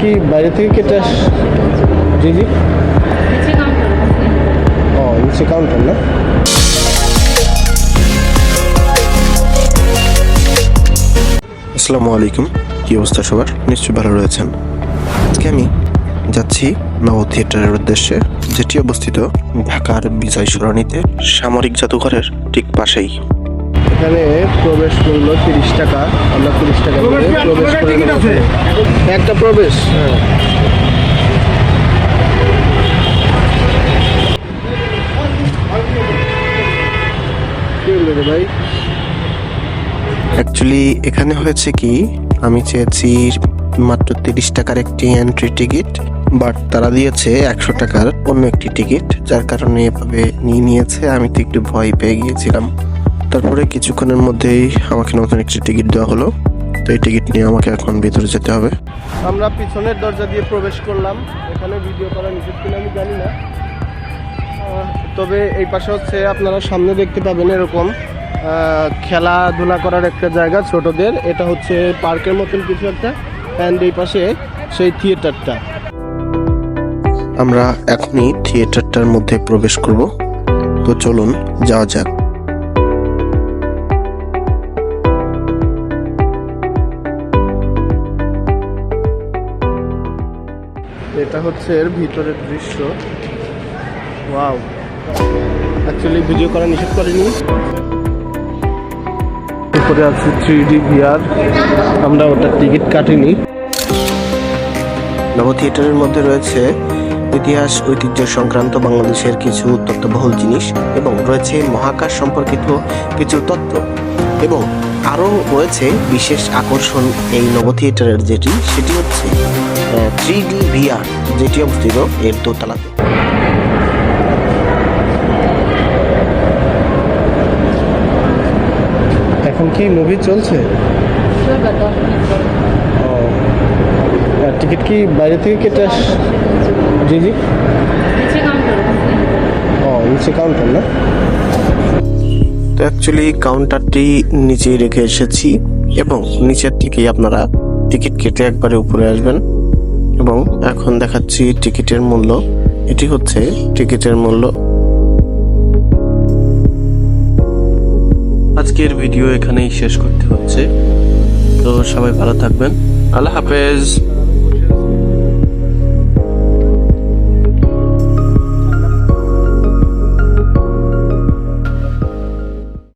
কি বাইরে থেকে কেটে আস জি জি। ও, নিচে কাউন্টার না? আসসালামু আলাইকুম। কি অবস্থা সবার? নিশ্চয়ই ভালো রয়েছেন। আজকে আমি যাচ্ছি নব থিয়েটারের উদ্দেশ্যে, যেটি অবস্থিত ঢাকার বিজয় সরণিতে সামরিক জাদুঘরের ঠিক পাশেই। এখানে প্রবেশ মূল্য তিরিশ টাকা আমরা তিরিশ টাকা প্রবেশ করে একটা প্রবেশ। হ্যাঁ ভাই? অ্যাকচুয়ালি এখানে হয়েছে কি আমি চেয়েছি মাত্র তিরিশ টাকার একটি এন্ট্রি টিকিট বাট তারা দিয়েছে একশো টাকার অন্য একটি টিকিট যার কারণে এভাবে নিয়ে নিয়েছে। আমি তো একটু ভয় পেয়ে গিয়েছিলাম। তারপরে কিছুক্ষণের মধ্যেই আমাকে নতুন একটি টিকিট দেওয়া হলো। তো এই টিকিট নিয়ে আমাকে এখন ভিতরে যেতে হবে। আমরা পিছনের দরজা দিয়ে প্রবেশ করলাম। এখানে ভিডিও করা নিষেধ কিনা আমি জানি না। তবে এই পাশে হচ্ছে আপনারা সামনে দেখতে পাবেন এরকম খেলাধুলা করার একটা জায়গা ছোটদের। এটা হচ্ছে পার্কের মতন কিছু একটা। অ্যান্ড এই পাশে সেই থিয়েটারটা। আমরা এখনই থিয়েটারটার মধ্যে প্রবেশ করব। তো চলুন যাওয়া যাক। এটা হচ্ছে এর ভিতরের দৃশ্য। ওয়াও। অ্যাকচুয়ালি ভিডিও করা নিষেধ করেনি। উপরে আছে থ্রি ডি ভিআর আমরা ওটার টিকিট কাটিনি। নব থিয়েটারের মধ্যে রয়েছে ইতিহাস, ঐতিহ্য সংক্রান্ত বাংলাদেশের কিছু তথ্যবহুল জিনিস এবং রয়েছে মহাকাশ সম্পর্কিত কিছু তথ্য এবং আরও রয়েছে বিশেষ আকর্ষণ এই নব থিয়েটারের যেটি, সেটি হচ্ছে থ্রি ডি ভিআর যেটি অবস্থিত এর দোতলাতে। এখন কি মুভি চলছে? টিকিট কি বাইরে থেকে কেটে আস জি জি। ও নিচে কাউন্টার না? তো অ্যাকচুয়ালি কাউন্টারটি নিচেই রেখে এসেছি এবং নিচের থেকেই আপনারা টিকিট কেটে একবারে উপরে আসবেন। এবং এখন দেখাচ্ছি টিকিটের মূল্য। এটি হচ্ছে টিকিটের মূল্য। আজকের ভিডিও এখানেই শেষ করতে হচ্ছে। তো সবাই ভালো থাকবেন। আল্লাহ হাফেজ।